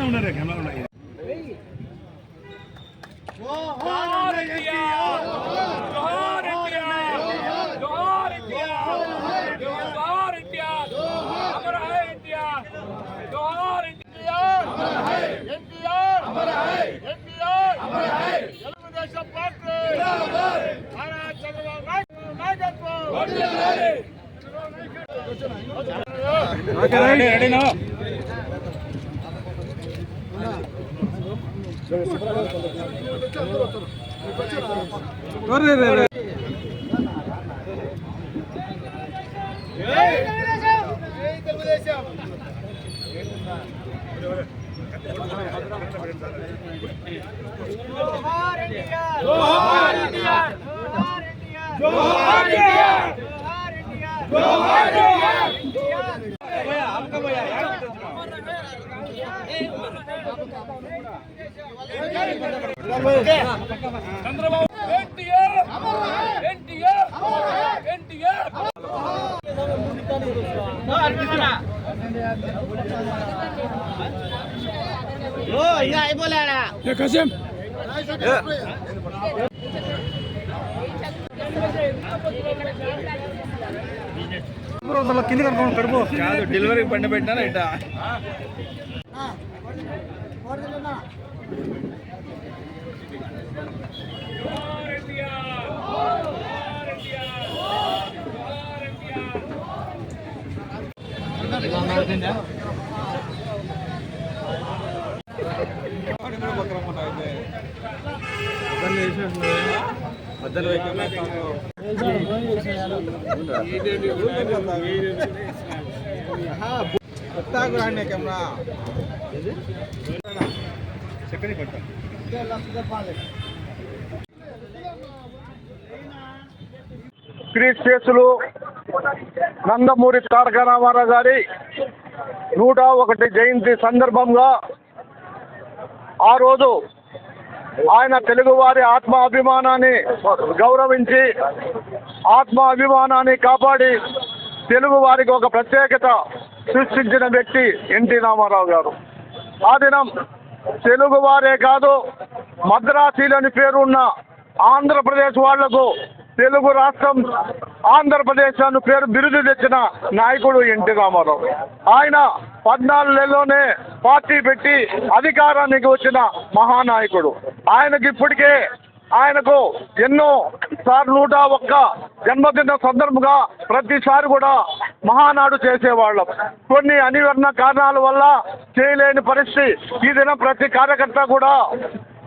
ఉన్నారు కెమెరా ఉన్నాయి జోహార్ ఇండియా జోహార్ ఇండియా జోహార్ ఇండియా జోహార్ ఇండియా అమర్ హై ఇండియా జోహార్ ఇండియా అమర్ హై ఎన్టీఆర్ అమర్ హై ఎన్టీఆర్ అమర్ హై తెలుగుదేశం పార్టీ జిందాబాద్ నారా చంద్రబాబు నాయుడు నాయకత్వం వర్ధిల్లాలి రెడీనా జోహార్ ఇండియా జోహార్ ఇండియా జోహార్ ఇండియా చంద్రబాబు ఎన్టీఆర్ ఎన్టీఆర్ కింద కనుకోండి కడుపు డెలివరీ బండి పెట్టినా ఇట జోహార్ కొత్త కెమెరా చెప్పని క్రీస్ క్రీస్తులు నందమూరి తారక రామారావు గారి నూట ఒకటి జయంతి సందర్భంగా ఆ రోజు ఆయన తెలుగువారి ఆత్మ అభిమానాన్ని గౌరవించి ఆత్మ అభిమానాన్ని కాపాడి తెలుగు వారికి ఒక ప్రత్యేకత సృష్టించిన వ్యక్తి ఎన్టీ రామారావు గారు. ఆ దినం తెలుగు వారే కాదు మద్రాసీలని పేరున్న ఆంధ్రప్రదేశ్ వాళ్ళకు తెలుగు రాష్ట్రం ఆంధ్రప్రదేశ్ అని పేరు బిరుదు తెచ్చిన నాయకుడు ఎన్టీ రామారావు. ఆయన పద్నాలుగు నెలలోనే పార్టీ పెట్టి అధికారానికి వచ్చిన మహానాయకుడు. ఆయనకి ఇప్పటికే ఆయనకు ఎన్నో సార్లు నూట ఒక్క జన్మదిన సందర్భంగా ప్రతిసారి కూడా మహానాడు చేసేవాళ్ళం. కొన్ని అనివర్ణ కారణాల వల్ల చేయలేని పరిస్థితి. ఈ దినం ప్రతి కార్యకర్త కూడా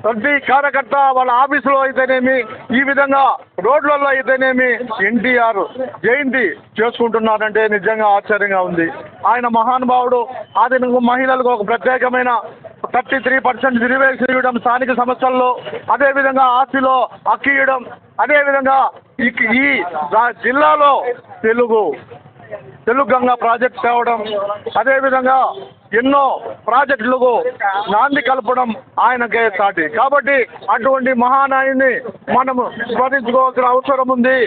ప్రతి కార్యకర్త వాళ్ళ ఆఫీసులో అయితేనేమి ఈ విధంగా రోడ్లలో అయితేనేమి ఎన్టీఆర్ జయంతి చేసుకుంటున్నారంటే నిజంగా ఆశ్చర్యంగా ఉంది. ఆయన మహానుభావుడు ఆదిన మహిళలకు ఒక ప్రత్యేకమైన థర్టీ త్రీ పర్సెంట్ రిజర్వేషన్ ఇవ్వడం స్థానిక సంస్థల్లో అదేవిధంగా ఆస్తిలో హక్కు ఇవ్వడం అదేవిధంగా ఈ ఈ జిల్లాలో తెలుగు తెలుగు గంగా ప్రాజెక్ట్ తేవడం అదేవిధంగా ఎన్నో ప్రాజెక్టులకు నాంది కలపడం ఆయనకే సాటి. కాబట్టి అటువంటి మహానాయుని మనము స్మరించుకోవాల్సిన అవసరం ఉంది.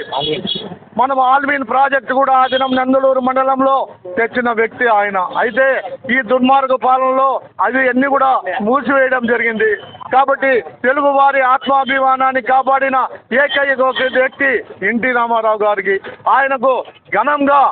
మనం ఆల్వీన్ ప్రాజెక్టు కూడా ఆ దినం నందలూరు మండలంలో తెచ్చిన వ్యక్తి ఆయన. అయితే ఈ దుర్మార్గ పాలనలో అవి అన్ని కూడా మూసివేయడం జరిగింది. కాబట్టి తెలుగు వారి ఆత్మాభిమానాన్ని కాపాడిన ఏకైక వ్యక్తి ఎన్టీ రామారావు గారికి. ఆయనకు ఘనంగా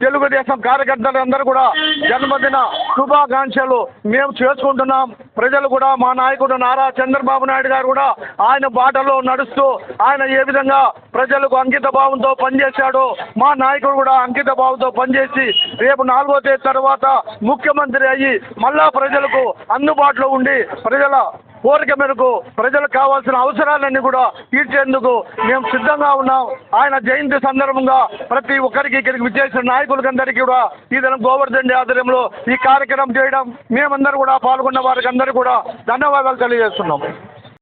తెలుగుదేశం కార్యకర్తలందరూ కూడా జన్మదిన శుభాకాంక్షలు మేము చేసుకుంటున్నాం. ప్రజలు కూడా మా నాయకుడు నారా చంద్రబాబు నాయుడు గారు కూడా ఆయన బాటలో నడుస్తూ ఆయన ఏ విధంగా ప్రజలకు అంకిత భావంతో పనిచేశాడో మా నాయకుడు కూడా అంకిత భావంతో పనిచేసి రేపు నాలుగో తేదీ తర్వాత ముఖ్యమంత్రి అయ్యి మళ్ళా ప్రజలకు అందుబాటులో ఉండి ప్రజల కోరిక మేరకు ప్రజలకు కావాల్సిన అవసరాలన్నీ కూడా తీర్చేందుకు మేము సిద్ధంగా ఉన్నాం. ఆయన జయంతి సందర్భంగా ప్రతి ఒక్కరికి ఇక్కడికి విచ్చేసిన నాయకులకందరికీ కూడా ఈ దినం గోవర్ధన్ ఆధ్వర్యంలో ఈ కార్యక్రమం చేయడం మేమందరూ కూడా పాల్గొన్న వారికి అందరూ కూడా ధన్యవాదాలు తెలియజేస్తున్నాం.